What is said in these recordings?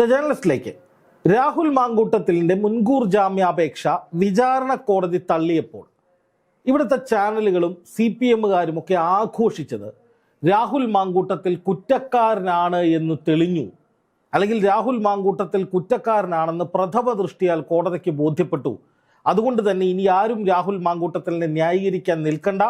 The ജേർണലിസ്റ്റിലേക്ക് Rahul മാങ്കൂട്ടത്തിലിന്റെ മുൻകൂർ ജാമ്യാപേക്ഷ വിചാരണ കോടതി തള്ളിയപ്പോൾ ഇവിടുത്തെ ചാനലുകളും സി പി എമ്മുകാരും ഒക്കെ ആഘോഷിച്ചത് രാഹുൽ മാങ്കൂട്ടത്തിൽ കുറ്റക്കാരനാണ് എന്ന് തെളിഞ്ഞു. അല്ലെങ്കിൽ രാഹുൽ മാങ്കൂട്ടത്തിൽ കുറ്റക്കാരനാണെന്ന് പ്രഥമ ദൃഷ്ടിയാൽ കോടതിക്ക് ബോധ്യപ്പെട്ടു. അതുകൊണ്ട് തന്നെ ഇനി ആരും രാഹുൽ മാങ്കൂട്ടത്തിലിനെ ന്യായീകരിക്കാൻ നിൽക്കണ്ട.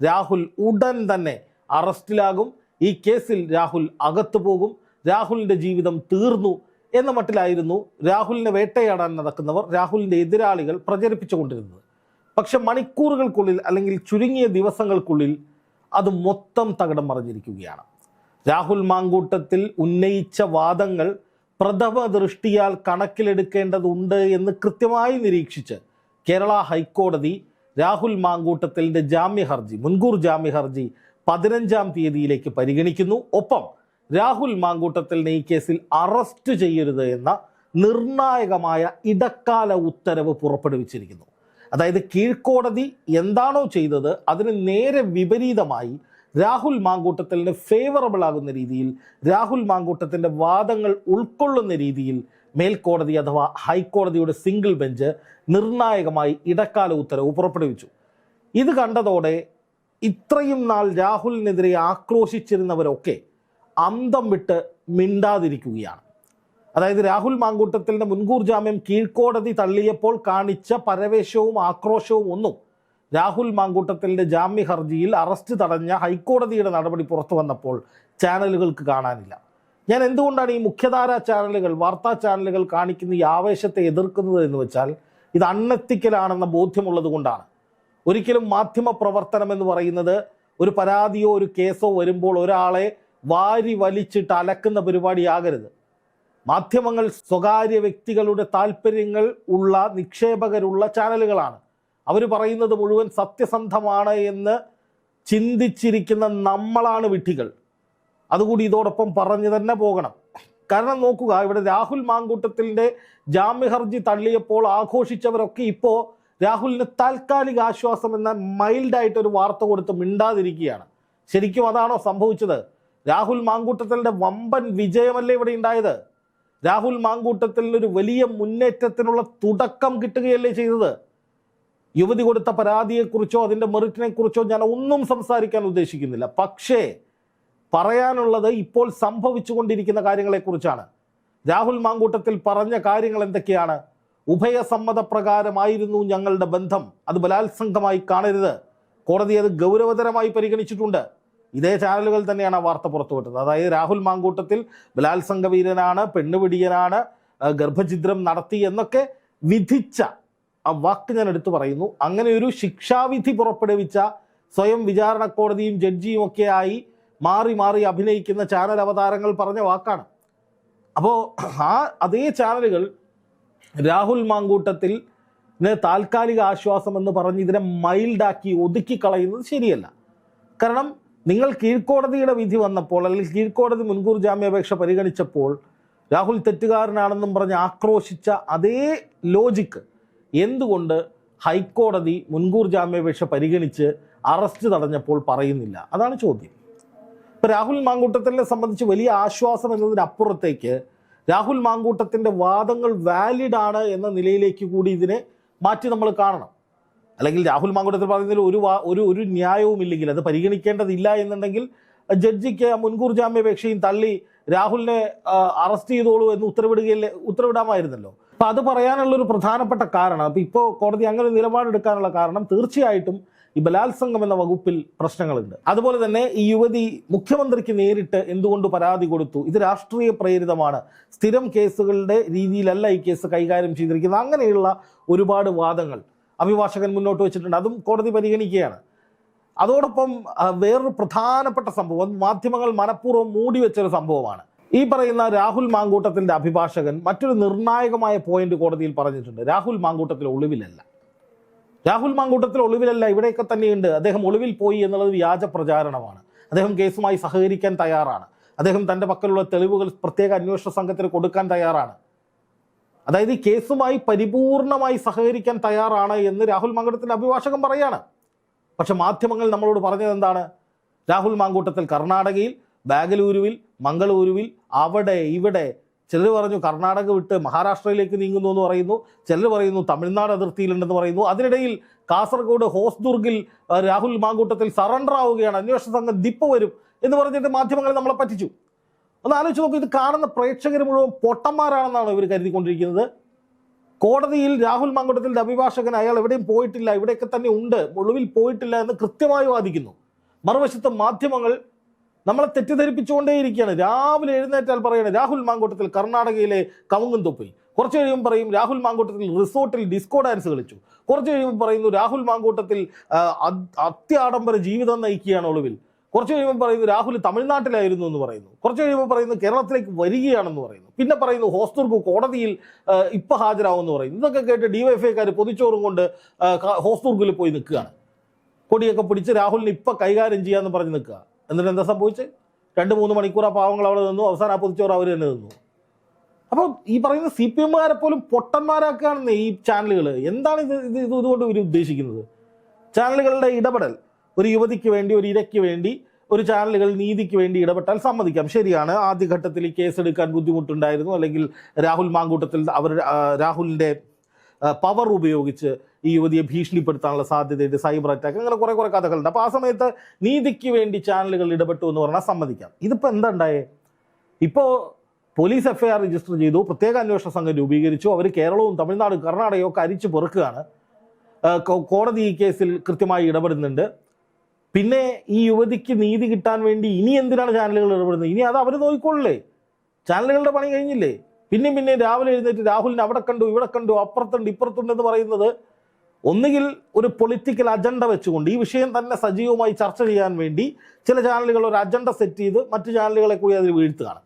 രാഹുൽ ഉടൻ തന്നെ അറസ്റ്റിലാകും. ഈ കേസിൽ രാഹുൽ അകത്തു പോകും രാഹുലിന്റെ ജീവിതം തീർന്നു. എന്ന മട്ടിലായിരുന്നു രാഹുലിനെ വേട്ടയാടാൻ നടക്കുന്നവർ രാഹുലിന്റെ എതിരാളികൾ പ്രചരിപ്പിച്ചുകൊണ്ടിരുന്നത്. പക്ഷെ മണിക്കൂറുകൾക്കുള്ളിൽ അല്ലെങ്കിൽ ചുരുങ്ങിയ ദിവസങ്ങൾക്കുള്ളിൽ അത് മൊത്തം തകിടം മറിഞ്ഞിരിക്കുകയാണ്. രാഹുൽ മാങ്കൂട്ടത്തിൽ ഉന്നയിച്ച വാദങ്ങൾ പ്രഥമ ദൃഷ്ടിയാൽ കണക്കിലെടുക്കേണ്ടതുണ്ട് എന്ന് കൃത്യമായി നിരീക്ഷിച്ച് കേരള ഹൈക്കോടതി രാഹുൽ മാങ്കൂട്ടത്തിന്റെ ജാമ്യ ഹർജി മുൻകൂർ ജാമ്യ ഹർജി പതിനഞ്ചാം തീയതിയിലേക്ക് പരിഗണിക്കുന്നു. ഒപ്പം രാഹുൽ മാങ്കൂട്ടത്തിലിനെ ഈ കേസിൽ അറസ്റ്റ് ചെയ്യരുത് എന്ന നിർണായകമായ ഇടക്കാല ഉത്തരവ് പുറപ്പെടുവിച്ചിരിക്കുന്നു. അതായത് കീഴ്ക്കോടതി എന്താണോ ചെയ്തത് അതിന് നേരെ വിപരീതമായി രാഹുൽ മാങ്കൂട്ടത്തിലിന് ഫേവറബിൾ ആകുന്ന രീതിയിൽ രാഹുൽ മാങ്കൂട്ടത്തിന്റെ വാദങ്ങൾ ഉൾക്കൊള്ളുന്ന രീതിയിൽ മേൽക്കോടതി അഥവാ ഹൈക്കോടതിയുടെ സിംഗിൾ ബെഞ്ച് നിർണായകമായി ഇടക്കാല ഉത്തരവ് പുറപ്പെടുവിച്ചു. ഇത് കണ്ടതോടെ ഇത്രയും നാൾ രാഹുലിനെതിരെ ആക്രോശിച്ചിരുന്നവരൊക്കെ അന്തം വിട്ട് മിണ്ടാതിരിക്കുകയാണ്. അതായത് രാഹുൽ മാങ്കൂട്ടത്തിന്റെ മുൻകൂർ ജാമ്യം കീഴ്ക്കോടതി തള്ളിയപ്പോൾ കാണിച്ച പരവേശവും ആക്രോശവും ഒന്നും രാഹുൽ മാങ്കൂട്ടത്തിന്റെ ജാമ്യ ഹർജിയിൽ അറസ്റ്റ് തടഞ്ഞ ഹൈക്കോടതിയുടെ നടപടി പുറത്തു വന്നപ്പോൾ ചാനലുകൾക്ക് കാണാനില്ല. ഞാൻ എന്തുകൊണ്ടാണ് ഈ മുഖ്യധാരാ ചാനലുകൾ വാർത്താ ചാനലുകൾ കാണിക്കുന്ന ഈ ആവേശത്തെ എതിർക്കുന്നത് എന്ന് വെച്ചാൽ ഇത് അണ്ണെത്തിക്കലാണെന്ന ബോധ്യമുള്ളത് കൊണ്ടാണ്. ഒരിക്കലും മാധ്യമ പ്രവർത്തനം എന്ന് പറയുന്നത് ഒരു പരാതിയോ ഒരു കേസോ വരുമ്പോൾ ഒരാളെ വാരി വലിച്ചിട്ട് അലക്കുന്ന പരിപാടിയാകരുത്. മാധ്യമങ്ങൾ സ്വകാര്യ വ്യക്തികളുടെ താല്പര്യങ്ങൾ ഉള്ള നിക്ഷേപകരുള്ള ചാനലുകളാണ്. അവർ പറയുന്നത് മുഴുവൻ സത്യസന്ധമാണ് എന്ന് ചിന്തിച്ചിരിക്കുന്ന നമ്മളാണ് വിട്ടികൾ അതുകൂടി ഇതോടൊപ്പം പറഞ്ഞു തന്നെ പോകണം. കാരണം നോക്കുക ഇവിടെ രാഹുൽ മാങ്കൂട്ടത്തിന്റെ ജാമ്യ ഹർജി തള്ളിയപ്പോൾ ആഘോഷിച്ചവരൊക്കെ ഇപ്പോൾ രാഹുലിന് താൽക്കാലിക ആശ്വാസം എന്ന മൈൽഡായിട്ടൊരു വാർത്ത കൊടുത്ത് മിണ്ടാതിരിക്കുകയാണ്. ശരിക്കും അതാണോ സംഭവിച്ചത്? രാഹുൽ മാങ്കൂട്ടത്തലിന്റെ വമ്പൻ വിജയമല്ലേ ഇവിടെ ഉണ്ടായത്? രാഹുൽ മാങ്കൂട്ടത്തിൽ ഒരു വലിയ മുന്നേറ്റത്തിനുള്ള തുടക്കം കിട്ടുകയല്ലേ ചെയ്തത്? യുവതി കൊടുത്ത പരാതിയെക്കുറിച്ചോ അതിന്റെ മെറിറ്റിനെ കുറിച്ചോ ഞാൻ ഒന്നും സംസാരിക്കാൻ ഉദ്ദേശിക്കുന്നില്ല. പക്ഷേ പറയാനുള്ളത് ഇപ്പോൾ സംഭവിച്ചുകൊണ്ടിരിക്കുന്ന കാര്യങ്ങളെക്കുറിച്ചാണ്. രാഹുൽ മാങ്കൂട്ടത്തിൽ പറഞ്ഞ കാര്യങ്ങൾ എന്തൊക്കെയാണ്? ഉഭയസമ്മതപ്രകാരമായിരുന്നു ഞങ്ങളുടെ ബന്ധം. അത് ബലാത്സംഗമായി കാണരുത്. കോടതി അത് ഗൗരവതരമായി പരിഗണിച്ചിട്ടുണ്ട്. ഇതേ ചാനലുകൾ തന്നെയാണ് ആ വാർത്ത പുറത്തുവിട്ടത്. അതായത് രാഹുൽ മാങ്കൂട്ടത്തിൽ ബലാത്സംഗവീരനാണ് പെണ്ണുപിടിയനാണ് ഗർഭഛിദ്രം നടത്തി എന്നൊക്കെ വിധിച്ച ആ വാക്ക് ഞാൻ എടുത്തു പറയുന്നു. അങ്ങനെ ഒരു ശിക്ഷാവിധി പുറപ്പെടുവിച്ച സ്വയം വിചാരണ കോടതിയും ജഡ്ജിയും ഒക്കെ ആയി മാറി മാറി അഭിനയിക്കുന്ന ചാനൽ അവതാരങ്ങൾ പറഞ്ഞ വാക്കാണ്. അപ്പോൾ ആ അതേ ചാനലുകൾ രാഹുൽ മാങ്കൂട്ടത്തിൽ താൽക്കാലിക ആശ്വാസം എന്ന് പറഞ്ഞ് ഇതിനെ മൈൽഡാക്കി ഒതുക്കി കളയുന്നത് ശരിയല്ല. കാരണം നിങ്ങൾ കീഴ്ക്കോടതിയുടെ വിധി വന്നപ്പോൾ അല്ലെങ്കിൽ കീഴ്ക്കോടതി മുൻകൂർ ജാമ്യാപേക്ഷ പരിഗണിച്ചപ്പോൾ രാഹുൽ തെറ്റുകാരനാണെന്നും പറഞ്ഞ് ആക്രോശിച്ച അതേ ലോജിക്ക് എന്തുകൊണ്ട് ഹൈക്കോടതി മുൻകൂർ ജാമ്യാപേക്ഷ പരിഗണിച്ച് അറസ്റ്റ് തടഞ്ഞപ്പോൾ പറയുന്നില്ല? അതാണ് ചോദ്യം. ഇപ്പം രാഹുൽ മാങ്കൂട്ടത്തിനെ സംബന്ധിച്ച് വലിയ ആശ്വാസം എന്നതിനപ്പുറത്തേക്ക് രാഹുൽ മാങ്കൂട്ടത്തിന്റെ വാദങ്ങൾ വാലിഡാണ് എന്ന നിലയിലേക്ക് കൂടി ഇതിനെ മാറ്റി നമ്മൾ കാണണം. അല്ലെങ്കിൽ രാഹുൽ മാങ്കുടത്തിൽ പറയുന്നതിൽ ഒരു ഒരു ഒരു ന്യായവും ഇല്ലെങ്കിൽ അത് പരിഗണിക്കേണ്ടതില്ല എന്നുണ്ടെങ്കിൽ ജഡ്ജിക്ക് മുൻകൂർ ജാമ്യാപേക്ഷയും തള്ളി രാഹുലിനെ അറസ്റ്റ് ചെയ്തോളൂ എന്ന് ഉത്തരവിടുകയില്ലേ ഉത്തരവിടാമായിരുന്നല്ലോ. അപ്പോൾ അത് പറയാനുള്ള ഒരു പ്രധാനപ്പെട്ട കാരണം അപ്പോൾ ഇപ്പോൾ കോടതി അങ്ങനെ നിലപാടെടുക്കാനുള്ള കാരണം തീർച്ചയായിട്ടും ഈ ബലാത്സംഗം എന്ന വകുപ്പിൽ പ്രശ്നങ്ങളുണ്ട്. അതുപോലെ തന്നെ ഈ യുവതി മുഖ്യമന്ത്രിക്ക് നേരിട്ട് എന്തുകൊണ്ട് പരാതി കൊടുത്തു? ഇത് രാഷ്ട്രീയ പ്രേരിതമാണ്. സ്ഥിരം കേസുകളുടെ രീതിയിലല്ല ഈ കേസ് കൈകാര്യം ചെയ്തിരിക്കുന്നത്. അങ്ങനെയുള്ള ഒരുപാട് വാദങ്ങൾ. അഭിഭാഷകൻ മുന്നോട്ട് വെച്ചിട്ടുണ്ട്. അതും കോടതി പരിഗണിക്കുകയാണ്. അതോടൊപ്പം വേറൊരു പ്രധാനപ്പെട്ട സംഭവം മാധ്യമങ്ങൾ മനഃപൂർവം മൂടി വെച്ചൊരു സംഭവമാണ്. ഈ പറയുന്ന രാഹുൽ മാങ്കൂട്ടത്തിന്റെ അഭിഭാഷകൻ മറ്റൊരു നിർണായകമായ പോയിന്റ് കോടതിയിൽ പറഞ്ഞിട്ടുണ്ട്. രാഹുൽ മാങ്കൂട്ടത്തിൽ ഒളിവിലല്ല. രാഹുൽ മാങ്കൂട്ടത്തിൽ ഒളിവിലല്ല ഇവിടെയൊക്കെ തന്നെയുണ്ട്. അദ്ദേഹം ഒളിവിൽ പോയി എന്നുള്ളത് വ്യാജ പ്രചാരണമാണ്. അദ്ദേഹം കേസുമായി സഹകരിക്കാൻ തയ്യാറാണ്. അദ്ദേഹം തന്റെ പക്കലുള്ള തെളിവുകൾ പ്രത്യേക അന്വേഷണ സംഘത്തിന് കൊടുക്കാൻ തയ്യാറാണ്. അതായത് ഈ കേസുമായി പരിപൂർണമായി സഹകരിക്കാൻ തയ്യാറാണ് എന്ന് രാഹുൽ മാങ്കൂട്ടത്തിന്റെ അഭിഭാഷകൻ പറയാണ്. പക്ഷെ മാധ്യമങ്ങൾ നമ്മളോട് പറഞ്ഞത് എന്താണ്? രാഹുൽ മാങ്കൂട്ടത്തിൽ കർണാടകയിൽ ബാംഗ്ലൂരുവിൽ മംഗളൂരുവിൽ അവിടെ ഇവിടെ ചിലർ പറഞ്ഞു കർണാടക വിട്ട് മഹാരാഷ്ട്രയിലേക്ക് നീങ്ങുന്നു എന്ന് പറയുന്നു. ചിലർ പറയുന്നു തമിഴ്നാട് അതിർത്തിയിലുണ്ടെന്ന് പറയുന്നു. അതിനിടയിൽ കാസർഗോഡ് ഹോസ്ദുർഗിൽ രാഹുൽ മാങ്കൂട്ടത്തിൽ സറണ്ടർ ആവുകയാണ്. അന്വേഷണ സംഘം ദിപ്പ് വരും എന്ന് പറഞ്ഞിട്ട് മാധ്യമങ്ങൾ നമ്മളെ പറ്റിച്ചു. ഒന്ന് ആലോചിച്ച് നോക്കൂ ഇത് കാണുന്ന പ്രേക്ഷകർ മുഴുവൻ പൊട്ടന്മാരാണെന്നാണ് ഇവർ കരുതിക്കൊണ്ടിരിക്കുന്നത്. കോടതിയിൽ രാഹുൽ മാങ്കുട്ടത്തിന്റെ അഭിഭാഷകൻ അയാൾ എവിടെയും പോയിട്ടില്ല ഇവിടെയൊക്കെ തന്നെ ഉണ്ട് ഒളിവിൽ പോയിട്ടില്ല എന്ന് കൃത്യമായി വാദിക്കുന്നു. മറുവശത്ത് മാധ്യമങ്ങൾ നമ്മളെ തെറ്റിദ്ധരിപ്പിച്ചുകൊണ്ടേയിരിക്കുകയാണ്. രാവിലെ എഴുന്നേറ്റാൽ പറയണേ രാഹുൽ മാങ്കൂട്ടത്തിൽ കർണാടകയിലെ കവുങ്ങും തൊപ്പി കുറച്ച് കഴിയുമ്പോൾ പറയും രാഹുൽ മാങ്കൂട്ടത്തിൽ റിസോർട്ടിൽ ഡിസ്കോ ഡാൻസ് കളിച്ചു. കുറച്ച് കഴിയുമ്പോൾ പറയുന്നു രാഹുൽ മാങ്കൂട്ടത്തിൽ അത്യാഡംബര ജീവിതം നയിക്കുകയാണ് ഒളിവിൽ. കുറച്ച് കഴിയുമ്പോൾ പറയുന്നു രാഹുൽ തമിഴ്നാട്ടിലായിരുന്നു എന്ന് പറയുന്നു. കുറച്ച് കഴിയുമ്പോൾ പറയുന്നു കേരളത്തിലേക്ക് വരികയാണെന്ന് പറയുന്നു. പിന്നെ പറയുന്നു ഹോസ്ദുർഗ് കോടതിയിൽ ഇപ്പൊ ഹാജരാകുമെന്ന് പറയുന്നു. ഇതൊക്കെ കേട്ട് ഡിവൈഎഫ്ഐക്കാർ പൊതിച്ചോറും കൊണ്ട് ഹോസ്ദുർഗിൽ പോയി നിൽക്കുകയാണ്. കൊടിയൊക്കെ പിടിച്ച് രാഹുലിന് ഇപ്പൊ കൈകാര്യം ചെയ്യാന്ന് പറഞ്ഞ് നിൽക്കുക. എന്നിട്ട് എന്താ സംഭവിച്ചത് രണ്ട് മൂന്ന് മണിക്കൂർ ആ പാവങ്ങൾ അവിടെ നിന്നു അവസാനം ആ പൊതിച്ചോറ് അവർ തന്നെ നിന്നു. അപ്പം ഈ പറയുന്ന സി പി എമ്മുകാരെ പോലും പൊട്ടന്മാരാക്കുകയാണെന്ന് ഈ ചാനലുകൾ എന്താണ് ഇത് ഇത് ഇതുകൊണ്ട് ഇവർ ഉദ്ദേശിക്കുന്നത്? ചാനലുകളുടെ ഇടപെടൽ. ഒരു യുവതിക്ക് വേണ്ടി ഒരു ഇരയ്ക്ക് വേണ്ടി ഒരു ചാനലുകൾ നീതിക്ക് വേണ്ടി ഇടപെട്ടാൽ സമ്മതിക്കാം. ശരിയാണ്. ആദ്യഘട്ടത്തിൽ ഈ കേസെടുക്കാൻ ബുദ്ധിമുട്ടുണ്ടായിരുന്നു. അല്ലെങ്കിൽ രാഹുൽ മാങ്കൂട്ടത്തിൽ അവർ രാഹുലിന്റെ പവർ ഉപയോഗിച്ച് ഈ യുവതിയെ ഭീഷണിപ്പെടുത്താനുള്ള സാധ്യതയുണ്ട്. സൈബർ അറ്റാക്ക് അങ്ങനെ കുറേ കുറേ കഥകളുണ്ട്. അപ്പോൾ ആ സമയത്ത് നീതിക്ക് വേണ്ടി ചാനലുകൾ ഇടപെട്ടു എന്ന് പറഞ്ഞാൽ സമ്മതിക്കാം. ഇതിപ്പോൾ എന്താ ഉണ്ടായേ? ഇപ്പോൾ പോലീസ് എഫ്ഐആർ രജിസ്റ്റർ ചെയ്തു. പ്രത്യേക അന്വേഷണ സംഘം രൂപീകരിച്ചു. അവർ കേരളവും തമിഴ്നാടും കർണാടകയും ഒക്കെ അരിച്ചു പെറുക്കുകയാണ്. കോടതി ഈ കേസിൽ കൃത്യമായി ഇടപെടുന്നുണ്ട്. പിന്നെ ഈ യുവതിക്ക് നീതി കിട്ടാൻ വേണ്ടി ഇനി എന്തിനാണ് ചാനലുകൾ ഇടപെടുന്നത്? ഇനി അത് അവർ നോക്കിക്കൊള്ളേ ചാനലുകളുടെ പണി കഴിഞ്ഞില്ലേ? പിന്നെയും പിന്നെ രാവിലെ എഴുന്നേറ്റ് രാഹുലിനെ അവിടെ കണ്ടു ഇവിടെ കണ്ടു അപ്പുറത്തുണ്ട് ഇപ്പുറത്തുണ്ട് എന്ന് പറയുന്നത് ഒന്നുകിൽ ഒരു പൊളിറ്റിക്കൽ അജണ്ട വെച്ചുകൊണ്ട് ഈ വിഷയം തന്നെ സജീവമായി ചർച്ച ചെയ്യാൻ വേണ്ടി ചില ചാനലുകൾ ഒരു അജണ്ട സെറ്റ് ചെയ്ത് മറ്റു ചാനലുകളെ കൂടി അതിൽ വീഴ്ത്തുകയാണ്.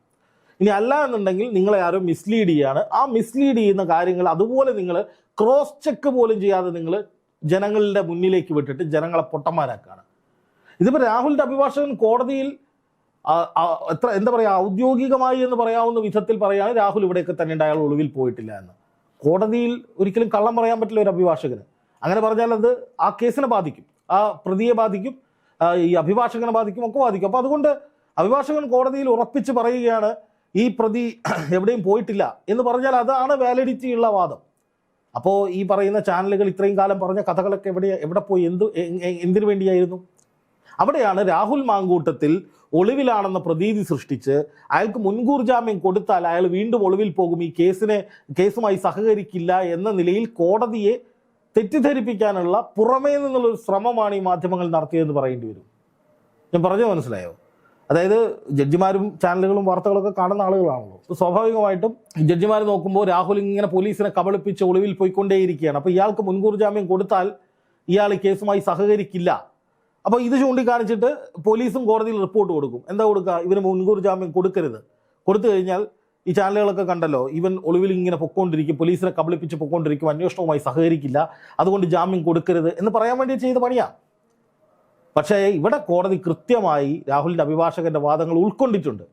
ഇനി അല്ല എന്നുണ്ടെങ്കിൽ നിങ്ങളെ ആരും മിസ്ലീഡ് ചെയ്യാണ്. ആ മിസ്ലീഡ് ചെയ്യുന്ന കാര്യങ്ങൾ അതുപോലെ നിങ്ങൾ ക്രോസ് ചെക്ക് പോലും ചെയ്യാതെ നിങ്ങൾ ജനങ്ങളുടെ മുന്നിലേക്ക് വിട്ടിട്ട് ജനങ്ങളെ പൊട്ടന്മാരാക്കുകയാണ്. ഇതിപ്പോൾ രാഹുലിന്റെ അഭിഭാഷകൻ കോടതിയിൽ എത്ര എന്താ പറയുക ഔദ്യോഗികമായി എന്ന് പറയാവുന്ന വിധത്തിൽ പറയാണ് രാഹുൽ ഇവിടെയൊക്കെ തന്നെ ഉണ്ട് അയാൾ ഒളിവിൽ പോയിട്ടില്ല എന്ന്. കോടതിയിൽ ഒരിക്കലും കള്ളം പറയാൻ പറ്റില്ല ഒരു അഭിഭാഷകന്. അങ്ങനെ പറഞ്ഞാൽ അത് ആ കേസിനെ ബാധിക്കും ആ പ്രതിയെ ബാധിക്കും ഈ അഭിഭാഷകനെ ബാധിക്കും ഒക്കെ ബാധിക്കും. അപ്പോൾ അതുകൊണ്ട് അഭിഭാഷകൻ കോടതിയിൽ ഉറപ്പിച്ച് പറയുകയാണ് ഈ പ്രതി എവിടെയും പോയിട്ടില്ല എന്ന് പറഞ്ഞാൽ അതാണ് വാലിഡിറ്റി ഉള്ള വാദം. അപ്പോൾ ഈ പറയുന്ന ചാനലുകൾ ഇത്രയും കാലം പറഞ്ഞ കഥകളൊക്കെ എവിടെ എവിടെ പോയി എന്ത് എന്തിനു വേണ്ടിയായിരുന്നു? അവിടെയാണ് രാഹുൽ മാങ്കൂട്ടത്തിൽ ഒളിവിലാണെന്ന പ്രതീതി സൃഷ്ടിച്ച് അയാൾക്ക് മുൻകൂർ ജാമ്യം കൊടുത്താൽ അയാൾ വീണ്ടും ഒളിവിൽ പോകും ഈ കേസിനെ കേസുമായി സഹകരിക്കില്ല എന്ന നിലയിൽ കോടതിയെ തെറ്റിദ്ധരിപ്പിക്കാനുള്ള പുറമേ നിന്നുള്ള ഒരു ശ്രമമാണ് ഈ മാധ്യമങ്ങൾ നടത്തിയതെന്ന് പറയേണ്ടി വരും. ഞാൻ പറഞ്ഞു മനസ്സിലായോ? അതായത് ജഡ്ജിമാരും ചാനലുകളും വാർത്തകളൊക്കെ കാണുന്ന ആളുകളാണല്ലോ. സ്വാഭാവികമായിട്ടും ജഡ്ജിമാർ നോക്കുമ്പോൾ രാഹുൽ ഇങ്ങനെ പോലീസിനെ കബളിപ്പിച്ച് ഒളിവിൽ പോയിക്കൊണ്ടേയിരിക്കുകയാണ്. അപ്പോൾ ഇയാൾക്ക് മുൻകൂർ ജാമ്യം കൊടുത്താൽ ഇയാൾ കേസുമായി സഹകരിക്കില്ല. അപ്പോൾ ഇത് ചൂണ്ടിക്കാണിച്ചിട്ട് പോലീസും കോടതിയിൽ റിപ്പോർട്ട് കൊടുക്കും. എന്താ കൊടുക്കുക? ഇവന് മുൻകൂർ ജാമ്യം കൊടുക്കരുത്. കൊടുത്തു കഴിഞ്ഞാൽ ഈ ചാനലുകളൊക്കെ കണ്ടല്ലോ ഇവൻ ഒളിവിൽ ഇങ്ങനെ പൊക്കോണ്ടിരിക്കും പോലീസിനെ കബളിപ്പിച്ച് പൊക്കോണ്ടിരിക്കും അന്വേഷണവുമായി സഹകരിക്കില്ല അതുകൊണ്ട് ജാമ്യം കൊടുക്കരുത് എന്ന് പറയാൻ വേണ്ടി ചെയ്ത പണിയാണ് പക്ഷേ ഇവിടെ കോടതി കൃത്യമായി രാഹുലിന്റെ അഭിഭാഷകന്റെ വാദങ്ങൾ ഉൾക്കൊണ്ടിട്ടുണ്ട്.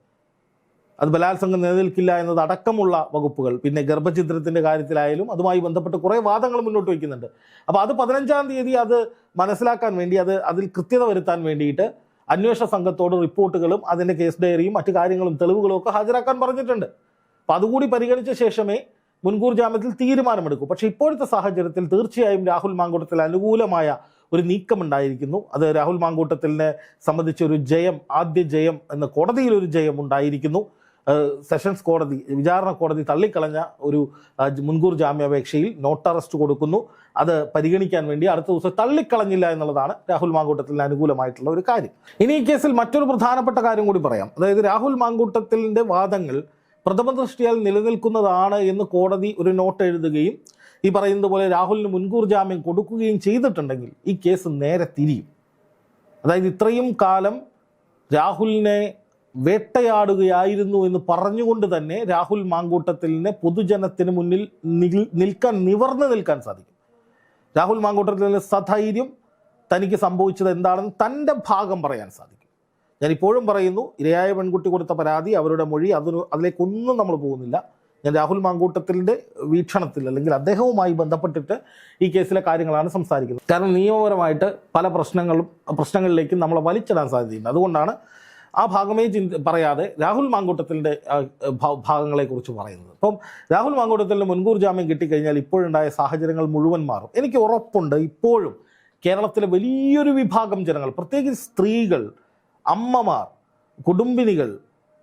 അത് ബലാത്സംഗം നിലനിൽക്കില്ല എന്നത് അടക്കമുള്ള വകുപ്പുകൾ. പിന്നെ ഗർഭചിത്രത്തിന്റെ കാര്യത്തിലായാലും അതുമായി ബന്ധപ്പെട്ട് കുറേ വാദങ്ങൾ മുന്നോട്ട് വയ്ക്കുന്നുണ്ട്. അപ്പോൾ അത് പതിനഞ്ചാം തീയതി അത് മനസ്സിലാക്കാൻ വേണ്ടി അത് അതിൽ കൃത്യത വരുത്താൻ വേണ്ടിയിട്ട് അന്വേഷണ സംഘത്തോട് റിപ്പോർട്ടുകളും അതിന്റെ കേസ് ഡയറിയും മറ്റു കാര്യങ്ങളും തെളിവുകളും ഒക്കെ ഹാജരാക്കാൻ പറഞ്ഞിട്ടുണ്ട്. അപ്പം അതുകൂടി പരിഗണിച്ച ശേഷമേ മുൻകൂർ ജാമ്യത്തിൽ തീരുമാനമെടുക്കൂ. പക്ഷേ ഇപ്പോഴത്തെ സാഹചര്യത്തിൽ തീർച്ചയായും രാഹുൽ മാങ്കൂട്ടത്തിൽ അനുകൂലമായ ഒരു നീക്കമുണ്ടായിരിക്കുന്നു. അത് രാഹുൽ മാങ്കൂട്ടത്തിലിനെ സംബന്ധിച്ചൊരു ജയം ആദ്യ ജയം എന്ന കോടതിയിൽ ഒരു ജയം ഉണ്ടായിരിക്കുന്നു. സെഷൻസ് കോടതി വിചാരണ കോടതി തള്ളിക്കളഞ്ഞ ഒരു മുൻകൂർ ജാമ്യാപേക്ഷയിൽ നോട്ട് അറസ്റ്റ് കൊടുക്കുന്നു. അത് പരിഗണിക്കാൻ വേണ്ടി അടുത്ത ദിവസം തള്ളിക്കളഞ്ഞില്ല എന്നുള്ളതാണ് രാഹുൽ മാങ്കൂട്ടത്തിന് അനുകൂലമായിട്ടുള്ള ഒരു കാര്യം. ഇനി ഈ കേസിൽ മറ്റൊരു പ്രധാനപ്പെട്ട കാര്യം കൂടി പറയാം. അതായത് രാഹുൽ മാങ്കൂട്ടത്തിന്റെ വാദങ്ങൾ പ്രഥമ ദൃഷ്ടിയാൽ നിലനിൽക്കുന്നതാണ് എന്ന് കോടതി ഒരു നോട്ട് എഴുതുകയും ഈ പറയുന്നത് പോലെ രാഹുലിന് മുൻകൂർ ജാമ്യം കൊടുക്കുകയും ചെയ്തിട്ടുണ്ടെങ്കിൽ ഈ കേസ് നേരെ തിരിയും. അതായത് ഇത്രയും കാലം രാഹുലിനെ വേട്ടയാടുകയായിരുന്നു എന്ന് പറഞ്ഞുകൊണ്ട് തന്നെ രാഹുൽ മാങ്കൂട്ടത്തിലിനെ പൊതുജനത്തിന് മുന്നിൽ നിൽ- നിൽക്കാൻ നിവർന്നു നിൽക്കാൻ സാധിക്കും. രാഹുൽ മാങ്കൂട്ടത്തിലെ സധൈര്യം തനിക്ക് സംഭവിച്ചത് എന്താണെന്ന് തന്റെ ഭാഗം പറയാൻ സാധിക്കും. ഞാൻ ഇപ്പോഴും പറയുന്നു ഇരയായ പെൺകുട്ടി കൊടുത്ത പരാതി അവരുടെ മൊഴി അതിന് അതിലേക്കൊന്നും നമ്മൾ പോകുന്നില്ല. ഞാൻ രാഹുൽ മാങ്കൂട്ടത്തിന്റെ വീക്ഷണത്തിൽ അല്ലെങ്കിൽ അദ്ദേഹവുമായി ബന്ധപ്പെട്ടിട്ട് ഈ കേസിലെ കാര്യങ്ങളാണ് സംസാരിക്കുന്നത്. കാരണം നിയമപരമായിട്ട് പല പ്രശ്നങ്ങളും പ്രശ്നങ്ങളിലേക്കും നമ്മളെ വലിച്ചിടാൻ സാധ്യതയുണ്ട്. അതുകൊണ്ടാണ് ആ ഭാഗമേ ചിന്ത പറയാതെ രാഹുൽ മാങ്കൂട്ടത്തിന്റെ ഭാഗങ്ങളെക്കുറിച്ച് പറയുന്നത്. അപ്പം രാഹുൽ മാങ്കൂട്ടത്തിന്റെ മുൻകൂർ ജാമ്യം കിട്ടിക്കഴിഞ്ഞാൽ ഇപ്പോഴുണ്ടായ സാഹചര്യങ്ങൾ മുഴുവൻ മാറും. എനിക്ക് ഉറപ്പുണ്ട് ഇപ്പോഴും കേരളത്തിലെ വലിയൊരു വിഭാഗം ജനങ്ങൾ പ്രത്യേകിച്ച് സ്ത്രീകൾ അമ്മമാർ കുടുംബിനികൾ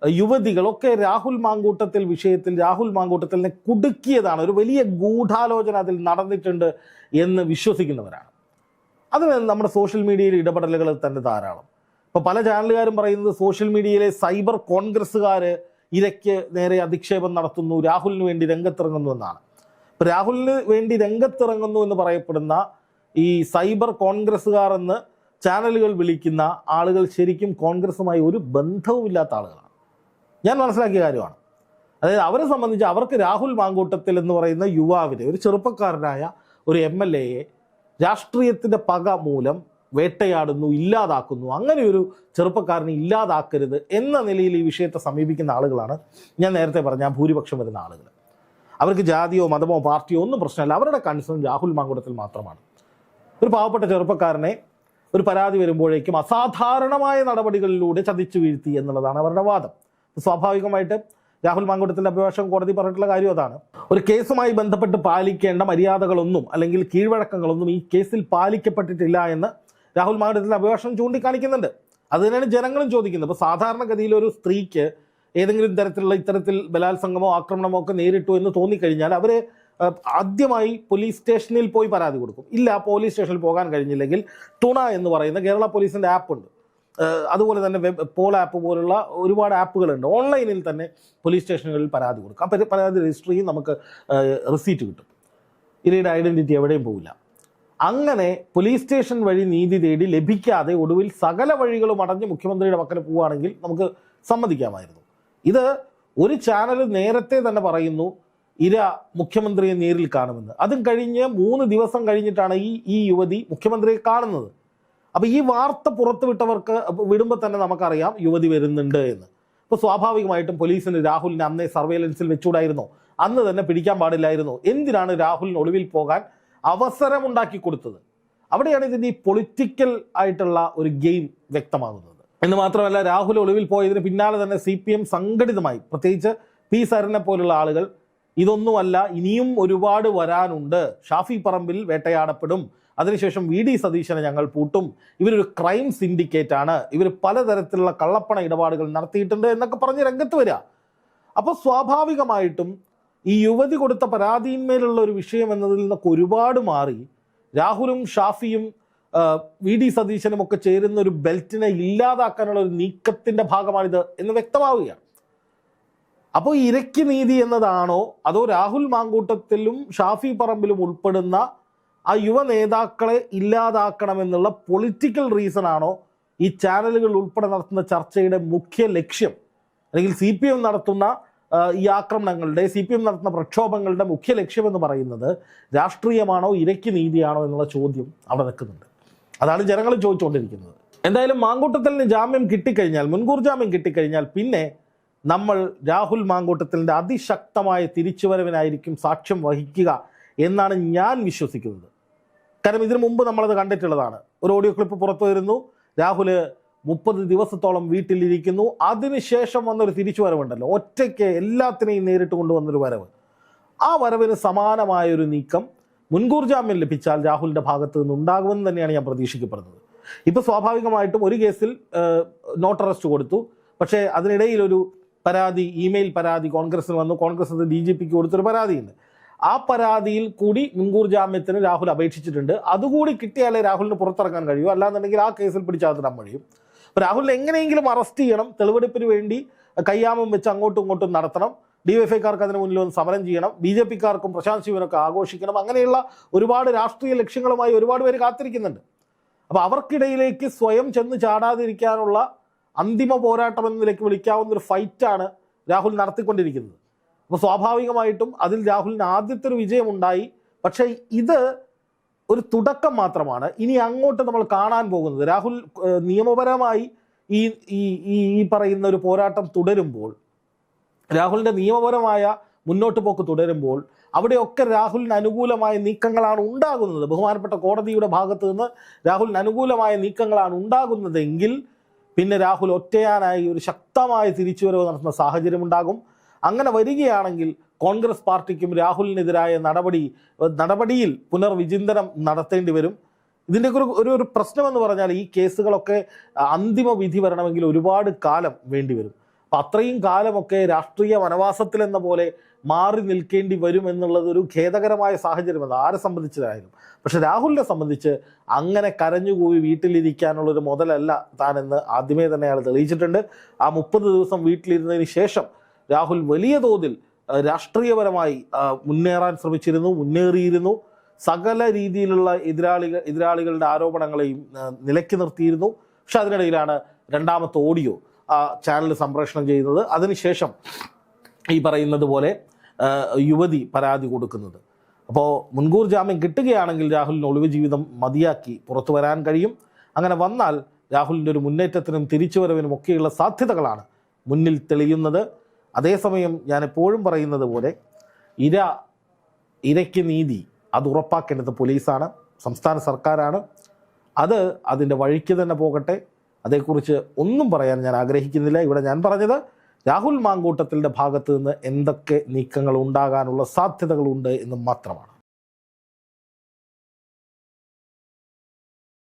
യുവതികളൊക്കെ രാഹുൽ മാങ്കൂട്ടത്തിൽ വിഷയത്തിൽ രാഹുൽ മാങ്കൂട്ടത്തിനെ കുടുക്കിയതാണ്. ഒരു വലിയ ഗൂഢാലോചന അതിൽ നടന്നിട്ടുണ്ട് എന്ന് വിശ്വസിക്കുന്നവരാണ്. അതിന് നമ്മുടെ സോഷ്യൽ മീഡിയയിൽ ഇടപെടലുകൾ തന്നെ ധാരാളം. ഇപ്പോൾ പല ചാനലുകാരും പറയുന്നത് സോഷ്യൽ മീഡിയയിലെ സൈബർ കോൺഗ്രസ്സുകാർ ഇരയ്ക്ക് നേരെ അധിക്ഷേപം നടത്തുന്നു രാഹുലിന് വേണ്ടി രംഗത്തിറങ്ങുന്നു എന്നാണ്. ഇപ്പോൾ രാഹുലിന് വേണ്ടി രംഗത്തിറങ്ങുന്നു എന്ന് പറയപ്പെടുന്ന ഈ സൈബർ കോൺഗ്രസ്സുകാർ എന്ന് ചാനലുകൾ വിളിക്കുന്ന ആളുകൾ ശരിക്കും കോൺഗ്രസ്സുമായി ഒരു ബന്ധവുമില്ലാത്ത ആളുകളാണ്. ഞാൻ മനസ്സിലാക്കിയ കാര്യമാണ്. അതായത് അവരെ സംബന്ധിച്ച് അവർക്ക് രാഹുൽ മാങ്കൂട്ടത്തിൽ എന്ന് പറയുന്ന യുവാവിനെ ഒരു ചെറുപ്പക്കാരനായ ഒരു എം എൽ എയെ രാഷ്ട്രീയത്തിന്റെ പക മൂലം വേട്ടയാടുന്നു ഇല്ലാതാക്കുന്നു അങ്ങനെ ഒരു ചെറുപ്പക്കാരനെ ഇല്ലാതാക്കരുത് എന്ന നിലയിൽ ഈ വിഷയത്തെ സമീപിക്കുന്ന ആളുകളാണ്. ഞാൻ നേരത്തെ പറഞ്ഞ ഭൂരിപക്ഷം വരുന്ന ആളുകൾ അവർക്ക് ജാതിയോ മതമോ പാർട്ടിയോ ഒന്നും പ്രശ്നമല്ല. അവരുടെ കൺസേൺ രാഹുൽ മാങ്കുടത്തിൽ മാത്രമാണ്. ഒരു പാവപ്പെട്ട ചെറുപ്പക്കാരനെ ഒരു പരാതി വരുമ്പോഴേക്കും അസാധാരണമായ നടപടികളിലൂടെ ചതിച്ചു വീഴ്ത്തി എന്നുള്ളതാണ് അവരുടെ വാദം. സ്വാഭാവികമായിട്ട് രാഹുൽ മാങ്കുടത്തിന്റെ അഭിഭാഷകൻ കോടതി പറഞ്ഞിട്ടുള്ള കാര്യം അതാണ്. ഒരു കേസുമായി ബന്ധപ്പെട്ട് പാലിക്കേണ്ട മര്യാദകളൊന്നും അല്ലെങ്കിൽ കീഴ്വഴക്കങ്ങളൊന്നും ഈ കേസിൽ പാലിക്കപ്പെട്ടിട്ടില്ല എന്ന് രാഹുൽ മാഗഡത്തിൽ അഭിഭാഷണം ചൂണ്ടിക്കാണിക്കുന്നുണ്ട്. അത് തന്നെയാണ് ജനങ്ങളും ചോദിക്കുന്നത്. അപ്പോൾ സാധാരണഗതിയിൽ ഒരു സ്ത്രീക്ക് ഏതെങ്കിലും തരത്തിലുള്ള ഇത്തരത്തിൽ ബലാത്സംഗമോ ആക്രമണമോ ഒക്കെ നേരിട്ടു എന്ന് തോന്നിക്കഴിഞ്ഞാൽ അവർ ആദ്യമായി പോലീസ് സ്റ്റേഷനിൽ പോയി പരാതി കൊടുക്കും. ഇല്ല പോലീസ് സ്റ്റേഷനിൽ പോകാൻ കഴിഞ്ഞില്ലെങ്കിൽ തുണ എന്ന് പറയുന്ന കേരള പോലീസിന്റെ ആപ്പുണ്ട് അതുപോലെ തന്നെ വെബ് പോൾ ആപ്പ് പോലുള്ള ഒരുപാട് ആപ്പുകളുണ്ട് ഓൺലൈനിൽ തന്നെ പോലീസ് സ്റ്റേഷനുകളിൽ പരാതി കൊടുക്കാം. പരാതി രജിസ്റ്റർ ചെയ്യും നമുക്ക് റിസീറ്റ് കിട്ടും. ഇരയുടെ ഐഡന്റിറ്റി എവിടെയും പോകില്ല അങ്ങനെ പോലീസ് സ്റ്റേഷൻ വഴി നീതി തേടി ലഭിക്കാതെ ഒടുവിൽ സകല വഴികളും അടഞ്ഞ് മുഖ്യമന്ത്രിയുടെ പക്കൽ പോവുകയാണെങ്കിൽ നമുക്ക് സമ്മതിക്കാമായിരുന്നു. ഇത് ഒരു ചാനൽ നേരത്തെ തന്നെ പറയുന്നു ഇര മുഖ്യമന്ത്രിയെ നേരിൽ കാണുമെന്ന്. അതും കഴിഞ്ഞ് മൂന്ന് ദിവസം കഴിഞ്ഞിട്ടാണ് ഈ ഈ യുവതി മുഖ്യമന്ത്രിയെ കാണുന്നത്. അപ്പോൾ ഈ വാർത്ത പുറത്തുവിട്ടവർക്ക് വിടുമ്പോൾ തന്നെ നമുക്കറിയാം യുവതി വരുന്നുണ്ട് എന്ന്. അപ്പോൾ സ്വാഭാവികമായിട്ടും പോലീസിന് രാഹുലിനെ അന്നേ സർവേലൻസിൽ വെച്ചുകൂടായിരുന്നോ. അന്ന് തന്നെ പിടിക്കാൻ പാടില്ലായിരുന്നോ. എന്തിനാണ് രാഹുലിന് ഒളിവിൽ പോകാൻ അവസരമുണ്ടാക്കി കൊടുത്തത് അവിടെയാണ് ഇതിന്റെ ഈ പൊളിറ്റിക്കൽ ആയിട്ടുള്ള ഒരു ഗെയിം വ്യക്തമാകുന്നത്. എന്ന് മാത്രമല്ല രാഹുൽ ഒളിവിൽ പോയതിന് പിന്നാലെ തന്നെ സി പി എം സംഘടിതമായി. പ്രത്യേകിച്ച് പി സരനെ പോലുള്ള ആളുകൾ ഇതൊന്നുമല്ല ഇനിയും ഒരുപാട് വരാനുണ്ട്. ഷാഫി പറമ്പിൽ വേട്ടയാടപ്പെടും. അതിനുശേഷം വി ഡി സതീശനെ ഞങ്ങൾ പൂട്ടും. ഇവരൊരു ക്രൈം സിൻഡിക്കേറ്റ് ആണ്. ഇവർ പലതരത്തിലുള്ള കള്ളപ്പണ ഇടപാടുകൾ നടത്തിയിട്ടുണ്ട് എന്നൊക്കെ പറഞ്ഞ് രംഗത്ത് വരിക. അപ്പോൾ സ്വാഭാവികമായിട്ടും ഈ യുവതി കൊടുത്ത പരാതിയിന്മേലുള്ള ഒരു വിഷയം എന്നതിൽ നിന്നൊക്കെ ഒരുപാട് മാറി. രാഹുലും ഷാഫിയും വി ഡി സതീശനും ഒക്കെ ചേരുന്ന ഒരു ബെൽറ്റിനെ ഇല്ലാതാക്കാനുള്ള ഒരു നീക്കത്തിന്റെ ഭാഗമാണിത് എന്ന് വ്യക്തമാവുകയാണ്. അപ്പോൾ ഇരയ്ക്ക് നീതി എന്നതാണോ? അതോ രാഹുൽ മാങ്കൂട്ടത്തിലും ഷാഫി പറമ്പിലും ഉൾപ്പെടുന്ന ആ യുവ നേതാക്കളെ ഇല്ലാതാക്കണമെന്നുള്ള പൊളിറ്റിക്കൽ റീസൺ ആണോ ഈ ചാനലുകൾ ഉൾപ്പെടെ നടത്തുന്ന ചർച്ചയുടെ മുഖ്യ ലക്ഷ്യം? അല്ലെങ്കിൽ സി നടത്തുന്ന ഈ ആക്രമണങ്ങളുടെ സി പി എം നടത്തുന്ന പ്രക്ഷോഭങ്ങളുടെ മുഖ്യ ലക്ഷ്യമെന്ന് പറയുന്നത് രാഷ്ട്രീയമാണോ ഇരയ്ക്ക് നീതിയാണോ എന്നുള്ള ചോദ്യം അവിടെ നിൽക്കുന്നുണ്ട്. അതാണ് ജനങ്ങൾ ചോദിച്ചുകൊണ്ടിരിക്കുന്നത്. എന്തായാലും മാങ്കൂട്ടത്തലിന് ജാമ്യം കിട്ടിക്കഴിഞ്ഞാൽ മുൻകൂർ ജാമ്യം കിട്ടിക്കഴിഞ്ഞാൽ പിന്നെ നമ്മൾ രാഹുൽ മാങ്കൂട്ടത്തലിന്റെ അതിശക്തമായ തിരിച്ചുവരവിനായിരിക്കും സാക്ഷ്യം വഹിക്കുക എന്നാണ് ഞാൻ വിശ്വസിക്കുന്നത്. കാരണം ഇതിനു മുമ്പ് നമ്മളത് കണ്ടിട്ടുള്ളതാണ്. ഒരു ഓഡിയോ ക്ലിപ്പ് പുറത്തു വരുന്നു രാഹുൽ മുപ്പത് ദിവസത്തോളം വീട്ടിലിരിക്കുന്നു. അതിനുശേഷം വന്നൊരു തിരിച്ചുവരവുണ്ടല്ലോ. ഒറ്റയ്ക്ക് എല്ലാത്തിനെയും നേരിട്ട് കൊണ്ടുവന്നൊരു വരവ്. ആ വരവിന് സമാനമായൊരു നീക്കം മുൻകൂർ ജാമ്യം ലഭിച്ചാൽ രാഹുലിന്റെ ഭാഗത്ത് നിന്ന് ഉണ്ടാകുമെന്ന് തന്നെയാണ് ഞാൻ പ്രതീക്ഷിക്കപ്പെടുന്നത്. ഇപ്പോൾ സ്വാഭാവികമായിട്ടും ഒരു കേസിൽ നോട്ട് അറസ്റ്റ് കൊടുത്തു. പക്ഷേ അതിനിടയിൽ ഒരു പരാതി ഇമെയിൽ പരാതി കോൺഗ്രസ്സിന് വന്നു. കോൺഗ്രസ് അത് ഡി ജി പിക്ക് കൊടുത്തൊരു പരാതിയുണ്ട്. ആ പരാതിയിൽ കൂടി മുൻകൂർ ജാമ്യത്തിന് രാഹുൽ അപേക്ഷിച്ചിട്ടുണ്ട്. അതുകൂടി കിട്ടിയാലേ രാഹുലിന് പുറത്തിറങ്ങാൻ കഴിയൂ. അല്ലാന്നുണ്ടെങ്കിൽ ആ കേസിൽ പിടിച്ചകത്തിടാൻ കഴിയും. അപ്പോൾ രാഹുലിനെ എങ്ങനെയെങ്കിലും അറസ്റ്റ് ചെയ്യണം. തെളിവെടുപ്പിന് വേണ്ടി കയ്യാമം വെച്ച് അങ്ങോട്ടും ഇങ്ങോട്ടും നടത്തണം. ഡിവൈഎഫ്ഐക്കാർക്ക് അതിന് മുന്നിൽ ഒന്ന് സമരം ചെയ്യണം. ബി ജെ പിക്കാർക്കും പ്രശാന്ത് ശിവനൊക്കെ ആഘോഷിക്കണം. അങ്ങനെയുള്ള ഒരുപാട് രാഷ്ട്രീയ ലക്ഷ്യങ്ങളുമായി ഒരുപാട് പേര് കാത്തിരിക്കുന്നുണ്ട്. അപ്പോൾ അവർക്കിടയിലേക്ക് സ്വയം ചെന്ന് ചാടാതിരിക്കാനുള്ള അന്തിമ പോരാട്ടം എന്ന നിലയ്ക്ക് വിളിക്കാവുന്ന ഒരു ഫൈറ്റാണ് രാഹുൽ നടത്തിക്കൊണ്ടിരിക്കുന്നത്. അപ്പോൾ സ്വാഭാവികമായിട്ടും അതിൽ രാഹുലിന് ആദ്യത്തെ ഒരു വിജയമുണ്ടായി. പക്ഷേ ഇത് ഒരു തുടക്കം മാത്രമാണ്. ഇനി അങ്ങോട്ട് നമ്മൾ കാണാൻ പോകുന്നത്. രാഹുൽ നിയമപരമായി ഈ ഈ ഈ പറയുന്ന ഒരു പോരാട്ടം തുടരുമ്പോൾ രാഹുലിന്റെ നിയമപരമായ മുന്നോട്ട് പോക്ക് തുടരുമ്പോൾ അവിടെയൊക്കെ രാഹുലിന് അനുകൂലമായ നീക്കങ്ങളാണ് ഉണ്ടാകുന്നത്. ബഹുമാനപ്പെട്ട കോടതിയുടെ ഭാഗത്ത് നിന്ന് രാഹുലിന് അനുകൂലമായ നീക്കങ്ങളാണ് ഉണ്ടാകുന്നതെങ്കിൽ പിന്നെ രാഹുൽ ഒറ്റയാനായി ഒരു ശക്തമായ തിരിച്ചുവരവ് നടത്തുന്ന സാഹചര്യം ഉണ്ടാകും. അങ്ങനെ വരികയാണെങ്കിൽ കോൺഗ്രസ് പാർട്ടിക്കും രാഹുലിനെതിരായ നടപടി നടപടിയിൽ പുനർവിചിന്തനം നടത്തേണ്ടി വരും. ഇതിന്റെ ഒരു ഒരു ഒരു പ്രശ്നമെന്ന് പറഞ്ഞാൽ ഈ കേസുകളൊക്കെ അന്തിമ വിധി വരണമെങ്കിൽ ഒരുപാട് കാലം വേണ്ടി വരും. അപ്പം അത്രയും കാലമൊക്കെ രാഷ്ട്രീയ വനവാസത്തിൽ എന്ന പോലെ മാറി നിൽക്കേണ്ടി വരും എന്നുള്ളത് ഒരു ഖേദകരമായ സാഹചര്യമല്ല ആരെ സംബന്ധിച്ചതായാലും പക്ഷെ രാഹുലിനെ സംബന്ധിച്ച് അങ്ങനെ കരഞ്ഞുകൂവി വീട്ടിലിരിക്കാനുള്ളൊരു മുതലല്ല താനെന്ന് ആദ്യമേ തന്നെ അയാൾ തെളിയിച്ചിട്ടുണ്ട്. ആ മുപ്പത് ദിവസം വീട്ടിലിരുന്നതിന് ശേഷം രാഹുൽ വലിയ തോതിൽ രാഷ്ട്രീയപരമായി മുന്നേറാൻ ശ്രമിച്ചിരുന്നു മുന്നേറിയിരുന്നു. സകല രീതിയിലുള്ള എതിരാളികൾ എതിരാളികളുടെ ആരോപണങ്ങളെയും നിലക്കി നിർത്തിയിരുന്നു. പക്ഷെ അതിനിടയിലാണ് രണ്ടാമത്തെ ഓഡിയോ ആ ചാനൽ സംപ്രേഷണം ചെയ്യുന്നത്. അതിനുശേഷം ഈ പറയുന്നത് പോലെ യുവതി പരാതി കൊടുക്കുന്നത്. അപ്പോൾ മുൻകൂർ ജാമ്യം കിട്ടുകയാണെങ്കിൽ രാഹുലിന് ഒളിവ് ജീവിതം മതിയാക്കി പുറത്തു വരാൻ കഴിയും. അങ്ങനെ വന്നാൽ രാഹുലിന്റെ ഒരു മുന്നേറ്റത്തിനും തിരിച്ചുവരവിനും ഒക്കെയുള്ള സാധ്യതകളാണ് മുന്നിൽ തെളിയുന്നത്. അതേസമയം ഞാൻ എപ്പോഴും പറയുന്നത് പോലെ ഇര ഇരയ്ക്ക് നീതി അത് ഉറപ്പാക്കേണ്ടത് പോലീസാണ് സംസ്ഥാന സർക്കാരാണ്. അത് അതിന്റെ വഴിക്ക് തന്നെ പോകട്ടെ. അതേക്കുറിച്ച് ഒന്നും പറയാൻ ഞാൻ ആഗ്രഹിക്കുന്നില്ല. ഇവിടെ ഞാൻ പറഞ്ഞത് രാഹുൽ മാങ്കൂട്ടത്തിന്റെ ഭാഗത്ത് നിന്ന് എന്തൊക്കെ നീക്കങ്ങൾ ഉണ്ടാകാനുള്ള സാധ്യതകളുണ്ട് എന്ന് മാത്രമാണ്.